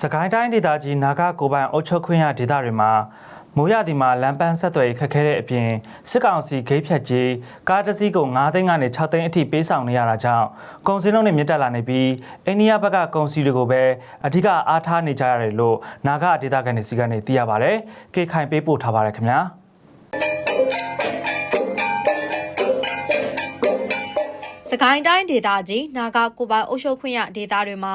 စကိုင်းတိုင်းဒေသကြီးနာဂကိုပိုင်အုပ်ချုပ်ခွင့်ရဒေသတွေမှာမိုးရသည်မှာလမ်းပန်းဆက်သွယ်ရေးခက်ခဲတဲ့အပြင်စစ်ကောင်စီဂိတ်ဖြတ်ကြီးကားတစ်စီးကို9သိန်းကနေ6သိန်းအထိပေးဆောင်နေရတာကြောင့်ကုန်စည်နှုန်းတွေမြင့်တက်လာနေပြီးအိန္ဒိယဘက်ကကုန်စည်တွေကိုပဲအဓိကအားထားနေကြရတယ်လို့နာဂဒေသခံတွေစီကနေသိရပါဗျ။ကေခိုင်ပေးပို့ထားပါရခင်ဗျာ။ စကိုင်းတိုင်းဒေသကြီးနာဂကိုပိုင်အုပ်ချုပ်ခွင့်ရဒေသတွေမှာ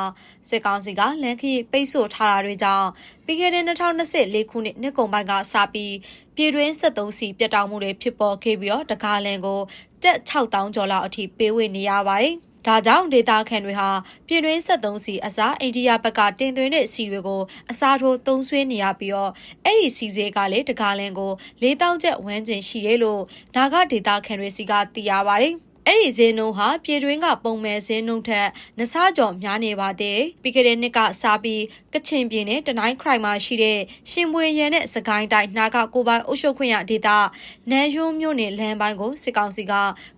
စစ်ကောင်စီကလမ်းခရီးပိတ်ဆို့ထားတာတွေကြောင့်ပြီးခဲ့တဲ့2024ခုနှစ်နှစ်ကုန်ပိုင်းကစပြီးပြည်တွင်း73စီပြတ်တောက်မှုတွေဖြစ်ပေါ်ခဲ့ပြီးတော့တကားလန်ကိုတက်6000ကျော်လောက်အထိပေးဝေနေရပါတယ်။ဒါကြောင့်ဒေတာခန်တွေဟာပြည်တွင်း73စီအစားအိန္ဒိယဘက်ကတင်သွင်းတဲ့စီတွေကိုအစားထိုးသုံးဆွဲနေရပြီးတော့အဲ့ဒီစီစေကလည်းတကားလန်ကို4000ကျပ်ဝန်းကျင်ရှိတယ်လို့နာဂဒေတာခန်တွေစီကသိရပါတယ်။ အဲ့ဒီဈေးနှုန်းဟာပြည်တွင်းကပုံမဲ့ဈေးနှုန်းထက်နှစ်ဆကျော်များနေပါသေးတယ်။ပြီးခဲ့တဲ့နှစ်ကစားပြီးကချင်ပြည်နယ်တနိုင်းခရိုင်မှာရှိတဲ့ရှင်မွေရန်နဲ့စကိုင်းတိုင်းနာကကိုပိုင်အုပ်ချုပ်ခွင့်ရဒေသနန်းရုံးမြို့နယ်လမ်းပိုင်းကိုစစ်ကောင်စီက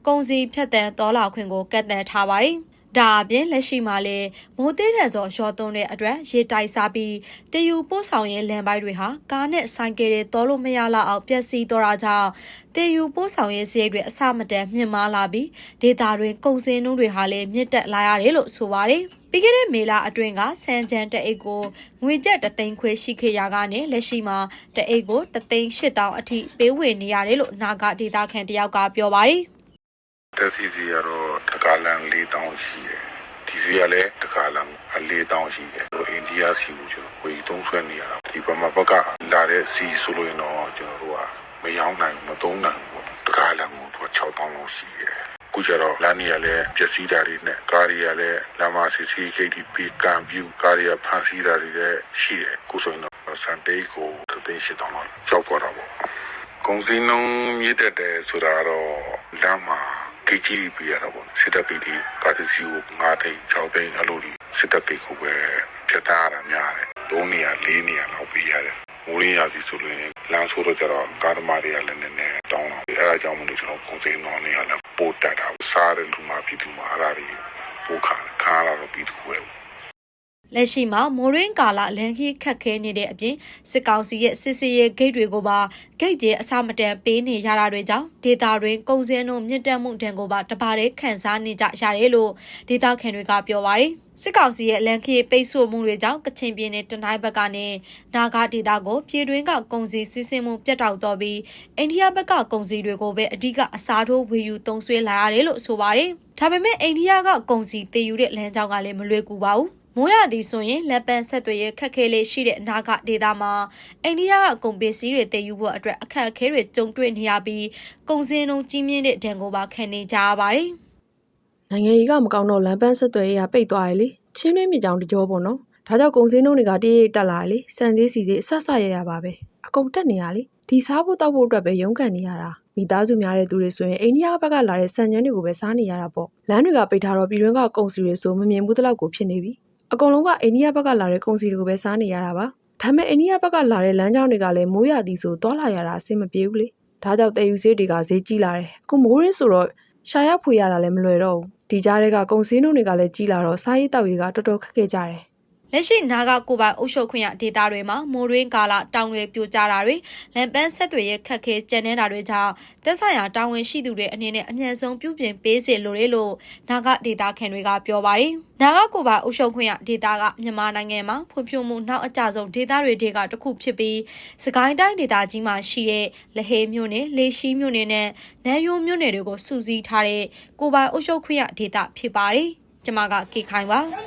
ကုန်စည်ဖြတ်တန်းတော်လာခွင့်ကိုကတ်တန်းထားပါတယ်။ ဒါအပြင်လက်ရှိမှာလည်းမိုးသေးတဲ့စော်ရောသွန်းတဲ့အတွက်ရေတိုက်စားပြီးတည်ယူပို့ဆောင်ရေးလမ်းပိုင်းတွေဟာကားနဲ့ဆိုင်ကယ်တွေတော်လို့မရလောက်အောင်ပျက်စီးတော့တာကြောင့်တည်ယူပို့ဆောင်ရေးစရိတ်တွေအဆမတန်မြင့်မားလာပြီးဒေတာတွင်ကုန်စည်နှုန်းတွေဟာလည်းမြင့်တက်လာရတယ်လို့ဆိုပါတယ်။ပြီးခဲ့တဲ့မေလအတွင်းကစံချန်တအိတ်ကိုငွေကျပ်တသိန်းခွဲရှိခဲ့ရကနေလက်ရှိမှာတအိတ်ကိုတသိန်း၈တောင်အထိပေးဝေနေရတယ်လို့နာဂဒေတာခန်တယောက်ကပြောပါတယ်။တက်စီစီကတော့ 1000ရှိတယ်ဒီစီကလည်းတခါလာ4000ရှိတယ်အိန္ဒိယစီကိုကျွန်တော်ဝေသုံးဆွဲနေရတာဒီပမာဘက်ကလာတဲ့စီဆိုလို့ရင်တော့ကျွန်တော်တို့ကမရောင်းနိုင်ဘူးမသုံးနိုင်ဘူးတခါလာကိုသူက6000လောက်ရှိတယ်ခုကျတော့လမ်းကြီးကလည်းပျက်စီးတာတွေနဲ့ကားတွေကလည်းလမ်းမစီစီဂိတ်တွေပေးကံပြူကားတွေကဖန်ဆီးတာတွေလည်းရှိတယ်ခုဆိုရင်တော့စံတေးကိုတသိန်းရှစ်တောင်းလောက်ကြောက်သွားတာပေါ့ကုန်စည်နှုန်းမြင့်တက်တယ်ဆိုတာတော့လမ်းမှာ ဂိတ်ကြီးပြရတာပေါ့စစ်တပ်ဂိတ်ကြီးကာတစီကို9တိန်6တိန်အလိုကြီးစစ်တပ်ဂိတ်ကိုပဲဖြတ်သားရတာများတယ်3နေရာ4နေရာလောက်ပြရတယ်မိုးရင်းရစီဆိုလို့ရင်လမ်းဆိုးတော့ကြတော့ကားသမားတွေကလည်းနည်းနည်းတောင်းတော့အဲအကြောင်းမလို့ကျွန်တော်ကုန်စည်နှုန်းတွေကလည်းပို့တက်တာစားတဲ့လူမှပြည်သူမှအဲ့ဒါတွေပို့ခါခါလာတော့ပြည်သူပဲ လက်ရှိမှာမိုးရင်းကာလလန်ခီခတ်ခဲနေတဲ့အပြင်စစ်ကောင်စီရဲ့စစ်စီရဲ့ဂိတ်တွေကိုပါဂိတ်ကျဲအစမတန်ပေးနေရတာတွေကြောင့်ဒေတာတွင်ကုန်စည်နှုန်းမြင့်တက်မှုတန်ကိုပါတပါးတည်းခံစားနေကြရတယ်လို့ဒေတာခံတွေကပြောပါတယ်စစ်ကောင်စီရဲ့လန်ခီပိတ်ဆို့မှုတွေကြောင့်ကချင်ပြည်နယ်တနိုင်းဘက်ကနေနာဂဒေတာကိုပြည်တွင်းကကုန်စည်စီးဆင်းမှုပြတ်တောက်တော့ပြီးအိန္ဒိယဘက်ကကုန်စည်တွေကိုပဲအဓိကအစားထိုးဝေယူသုံးစွဲလာရတယ်လို့ဆိုပါတယ်ဒါပေမဲ့အိန္ဒိယကကုန်စည်တည်ယူတဲ့လမ်းကြောင်းကလည်းမလွယ်ကူပါဘူး မိုးရသည်ဆိုရင်လက်ပံဆက်သွယ်ရခက်ခဲလေးရှိတဲ့အနာဂတ်ဒေတာမှာအိန္ဒိယကကုန်ပစ္စည်းတွေတည်ယူဖို့အတွက်အခက်အခဲတွေကြုံတွေ့နေရပြီးကုန်စည်နှုန်းကြီးမြင့်တဲ့ဒဏ်ကိုပါခံနေကြရပါတယ်နိုင်ငံကြီးကမကောင်းတော့လမ်းပန်းဆက်သွယ်ရေးကပိတ်သွားရလေချင်းတွင်းမြေကြောင်တကြောပေါ့နော်ဒါကြောင့်ကုန်စည်နှုန်းတွေကတရိပ်တက်လာရလေစံစည်းစီစည်းအဆက်ဆက်ရရပါပဲအကုန်တက်နေရလေဒီစားဖို့တောက်ဖို့အတွက်ပဲရုန်းကန်နေရတာမိသားစုများတဲ့သူတွေဆိုရင်အိန္ဒိယဘက်ကလာတဲ့စံညွှန်းတွေကိုပဲစားနေရတာပေါ့လမ်းတွေကပိတ်ထားတော့ပြည်တွင်းကကုန်စည်တွေဆိုမမြင်ဘူးတလောက်ကိုဖြစ်နေပြီ အကုန်လုံးကအိန္ဒိယဘက်ကလာတဲ့ကုန်စည်တွေကိုပဲစားနေရတာပါဒါပေမဲ့အိန္ဒိယဘက်ကလာတဲ့လမ်းကြောင်းတွေကလည်းမိုးရသည်ဆိုသွားလာရတာအဆင်မပြေဘူးလေဒါကြောင့်တည်ယူဈေးတွေကဈေးကြီးလာတယ်အခုမိုးရင်းဆိုတော့ရှာရဖွေရတာလည်းမလွယ်တော့ဘူးဒီကြားတွေကကုံစင်းတို့တွေကလည်းကြီးလာတော့စားရေးတောက်ရေးကတော်တော်ခက်ခဲကြတယ် လက်ရှိနာဂကိုပိုင်အုပ်ချုပ်ခွင့်ရဒေတာတွေမှာမိုးရင်းကာလတောင်တွေပြိုကျတာတွေလန်ပန်းဆက်တွေရဲ့ခက်ခဲကြမ်းနေတာတွေကြောင့်သက်ဆိုင်ရာတာဝန်ရှိသူတွေအနေနဲ့အမြန်ဆုံးပြုပြင်ပေးစေလိုတယ်လို့နာဂဒေတာခံတွေကပြောပါတယ်။နာဂကိုပိုင်အုပ်ချုပ်ခွင့်ရဒေတာကမြန်မာနိုင်ငံမှာဖွံ့ဖြိုးမှုနောက်အကျဆုံးဒေတာတွေတွေကတစ်ခုဖြစ်ပြီးစကိုင်းတိုင်းဒေတာကြီးမှာရှိတဲ့လဟေမြို့နယ်လေရှိမြို့နယ်နဲ့နန်းယိုးမြို့နယ်တွေကိုစုစည်းထားတဲ့ကိုပိုင်အုပ်ချုပ်ခွင့်ရဒေတာဖြစ်ပါတယ်။ကျွန်မကကေခိုင်ပါ။